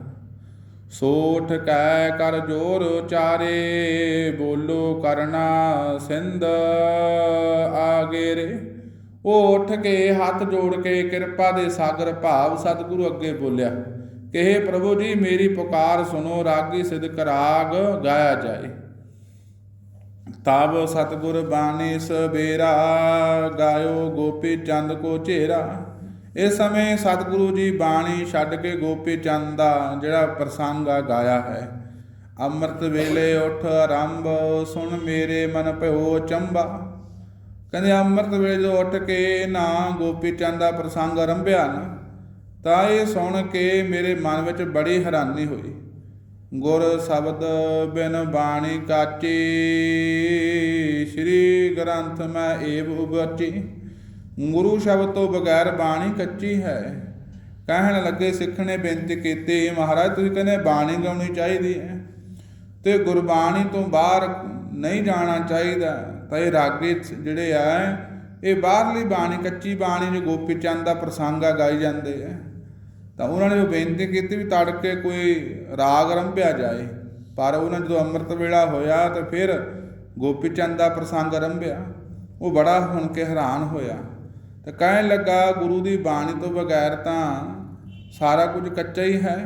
ਸੋਠ ਕੈ ਕਰ ਜੋਰ ਉਚਾਰੇ ਬੋਲੋ ਕਰਨਾ ਸਿੰਧ ਆਗੇਰੇ। ਉਹ ਉੱਠ ਕੇ ਹੱਥ ਜੋੜ ਕੇ ਕਿਰਪਾ ਦੇ ਸਾਗਰ ਭਾਵ ਸਤਿਗੁਰੂ ਅੱਗੇ ਬੋਲਿਆ ਕਿ ਪ੍ਰਭੂ ਜੀ, ਮੇਰੀ ਪੁਕਾਰ ਸੁਣੋ, ਰਾਗੀ ਸਿਦਕ ਰਾਗ ਗਾਇਆ ਜਾਏ। ਤਬ ਸਤਿਗੁਰ ਬਾਣੀ ਸਵੇਰਾ, ਗਾਇਓ ਗੋਪੀ ਚੰਦ ਕੋ ਝੇਰਾ ਇਸ ਸਮੇਂ ਸਤਿਗੁਰੂ ਜੀ ਬਾਣੀ ਛੱਡ ਕੇ ਗੋਪੀ ਚੰਦ ਦਾ ਜਿਹੜਾ ਪ੍ਰਸੰਗ ਆ, ਗਾਇਆ ਹੈ। ਅੰਮ੍ਰਿਤ ਵੇਲੇ ਉਠ ਆਰੰਭ, ਸੁਣ ਮੇਰੇ ਮਨ ਭਇਓ ਚੰਬਾ। ਕਹਿੰਦੇ ਅੰਮ੍ਰਿਤ ਵੇਲੇ ਜਦੋਂ ਉੱਠ ਕੇ ਨਾ ਗੋਪੀ ਚੰਦ ਦਾ ਪ੍ਰਸੰਗ ਆਰੰਭਿਆ ਨਾ, ਤਾਂ ਇਹ ਸੁਣ ਕੇ ਮੇਰੇ ਮਨ ਵਿੱਚ ਬੜੀ ਹੈਰਾਨੀ ਹੋਈ। ਗੁਰ ਸ਼ਬਦ ਬਿਨ ਬਾਣੀ ਕਾਚੀ, ਸ੍ਰੀ ਗ੍ਰੰਥ ਮੈਂ ਏਵ ਉਬਚੀ ਗੁਰੂ ਸ਼ਬਦ ਤੋਂ ਬਗੈਰ ਬਾਣੀ ਕੱਚੀ ਹੈ। ਕਹਿਣ ਲੱਗੇ ਸਿੱਖ ਨੇ ਬੇਨਤੀ ਕੀਤੀ, ਮਹਾਰਾਜ, ਤੁਸੀਂ ਕਹਿੰਦੇ ਬਾਣੀ ਗਾਉਣੀ ਚਾਹੀਦੀ ਹੈ। ਤੇ ਗੁਰਬਾਣੀ ਤੋਂ ਬਾਹਰ ਨਹੀਂ ਜਾਣਾ ਚਾਹੀਦਾ। ਤਾਂ ਇਹ ਰਾਗੇ ਜਿਹੜੇ ਆ, ਇਹ ਬਾਹਰਲੀ ਬਾਣੀ, ਕੱਚੀ ਬਾਣੀ ਜੋ ਗੋਪੀ ਚੰਦ ਦਾ ਪ੍ਰਸੰਗ ਆ, ਗਾਈ ਜਾਂਦੇ ਆ। ਤਾਂ ਉਹਨਾਂ ਨੇ ਉਹ ਬੇਨਤੀ ਕੀਤੀ ਵੀ ਤੜਕੇ ਕੋਈ ਰਾਗ ਰੰਭਿਆ ਜਾਏ। ਪਰ ਉਹਨਾਂ ਜਦੋਂ ਅੰਮ੍ਰਿਤ ਵੇਲਾ ਹੋਇਆ, ਤਾਂ ਫਿਰ ਗੋਪੀ ਚੰਦ ਦਾ ਪ੍ਰਸੰਗ ਰੰਭਿਆ। ਉਹ ਬੜਾ ਹੁਣ ਕੇ ਹੈਰਾਨ ਹੋਇਆ। ਤਾਂ ਕਹਿਣ ਲੱਗਾ, ਗੁਰੂ ਦੀ ਬਾਣੀ ਤੋਂ ਬਗੈਰ ਤਾਂ ਸਾਰਾ ਕੁਝ ਕੱਚਾ ਹੀ ਹੈ।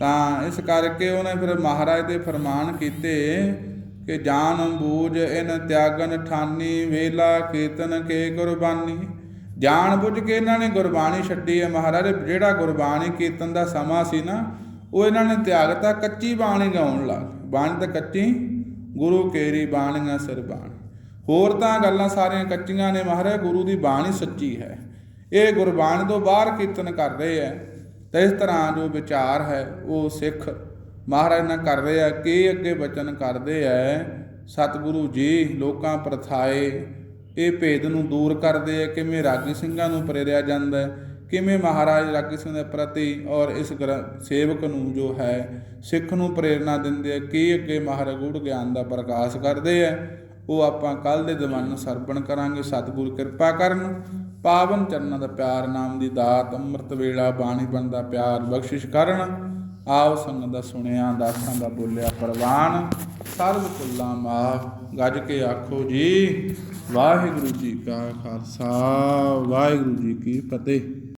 ਤਾਂ ਇਸ ਕਰਕੇ ਉਹਨੇ ਫਿਰ ਮਹਾਰਾਜ ਦੇ ਫਰਮਾਨ ਕੀਤੇ ਕਿ ਜਾਨ ਬੂਝ ਇਨ ਤਿਆਗਨ ਠਾਨੀ, ਵੇਲਾ ਕੀਰਤਨ ਕੇ ਕੁਰਬਾਨੀ ਜਾਣ ਬੁੱਝ ਕੇ ਇਹਨਾਂ ਨੇ ਗੁਰਬਾਣੀ ਛੱਡੀ ਹੈ। ਮਹਾਰਾਜ, ਜਿਹੜਾ ਗੁਰਬਾਣੀ ਕੀਰਤਨ ਦਾ ਸਮਾਂ ਸੀ ਨਾ, ਉਹ ਇਹਨਾਂ ਨੇ ਤਿਆਗਤਾ ਕੱਚੀ ਬਾਣੀ ਗਾਉਣ ਲੱਗ ਬਾਣੀ ਤਾਂ ਕੱਚੀ, ਗੁਰੂ ਕੇਰੀ ਬਾਣੀਆਂ ਸਿਰ ਬਾਣੀ। ਹੋਰ ਤਾਂ ਗੱਲਾਂ ਸਾਰੀਆਂ ਕੱਚੀਆਂ ਨੇ ਮਹਾਰਾਜ, ਗੁਰੂ ਦੀ ਬਾਣੀ ਸੱਚੀ ਹੈ। ਇਹ ਗੁਰਬਾਣੀ ਤੋਂ ਬਾਹਰ ਕੀਰਤਨ ਕਰ ਰਹੇ ਹੈ ਤਾਂ ਇਸ ਤਰ੍ਹਾਂ ਜੋ ਵਿਚਾਰ ਹੈ, ਉਹ ਸਿੱਖ ਮਹਾਰਾਜ ਨਾਲ ਕਰ ਰਹੇ ਆ, ਕੀ ਅੱਗੇ ਬਚਨ ਕਰਦੇ ਐ ਸਤਿਗੁਰੂ ਜੀ, ਲੋਕਾਂ ਪ੍ਰਥਾਏ, ਇਹ ਭੇਦ ਨੂੰ ਦੂਰ ਕਰਦੇ ਆ, ਕਿਵੇਂ ਰਾਗੀ ਸਿੰਘਾਂ ਨੂੰ ਪ੍ਰੇਰਿਆ ਜਾਂਦਾ ਹੈ, ਕਿਵੇਂ ਮਹਾਰਾਜ ਰਾਗੀ ਸਿੰਘ ਦੇ ਪ੍ਰਤੀ ਔਰ ਇਸ ਗ੍ਰੰ- ਸੇਵਕ ਨੂੰ ਜੋ ਹੈ, ਸਿੱਖ ਨੂੰ ਪ੍ਰੇਰਣਾ ਦਿੰਦੇ ਆ, ਕੀ ਅੱਗੇ ਮਹਾਰਾਜ ਗੂੜ ਗਿਆਨ ਦਾ ਪ੍ਰਕਾਸ਼ ਕਰਦੇ ਆ। ਉਹ ਆਪਾਂ ਕੱਲ ਦੇ ਦਿਵਾਨ ਸਰਵਣ ਕਰਾਂਗੇ, ਸਤਿਗੁਰ ਕਿਰਪਾ ਕਰਨ। ਪਾਵਨ ਚਰਨਾਂ ਦਾ ਪਿਆਰ, ਨਾਮ ਦੀ ਦਾਤ, ਅੰਮ੍ਰਿਤ ਵੇਲਾ, ਬਾਣੀ ਬੰਦਾ ਪਿਆਰ, ਬਖਸ਼ਿਸ਼ ਕਰਨ। ਆਓ ਸੰਗਤ ਦਾ ਸੁਣਿਆ, ਦਾਸਾਂ ਦਾ ਬੋਲਿਆ ਪ੍ਰਵਾਨ। ਸਰਬ ਕੁੱਲਾ ਮਾਫ, ਗੱਜ ਕੇ ਆਖੋ ਜੀ, ਵਾਹਿਗੁਰੂ ਜੀ ਕਾ ਖਾਲਸਾ, ਵਾਹਿਗੁਰੂ ਜੀ ਕੀ ਫਤਿਹ।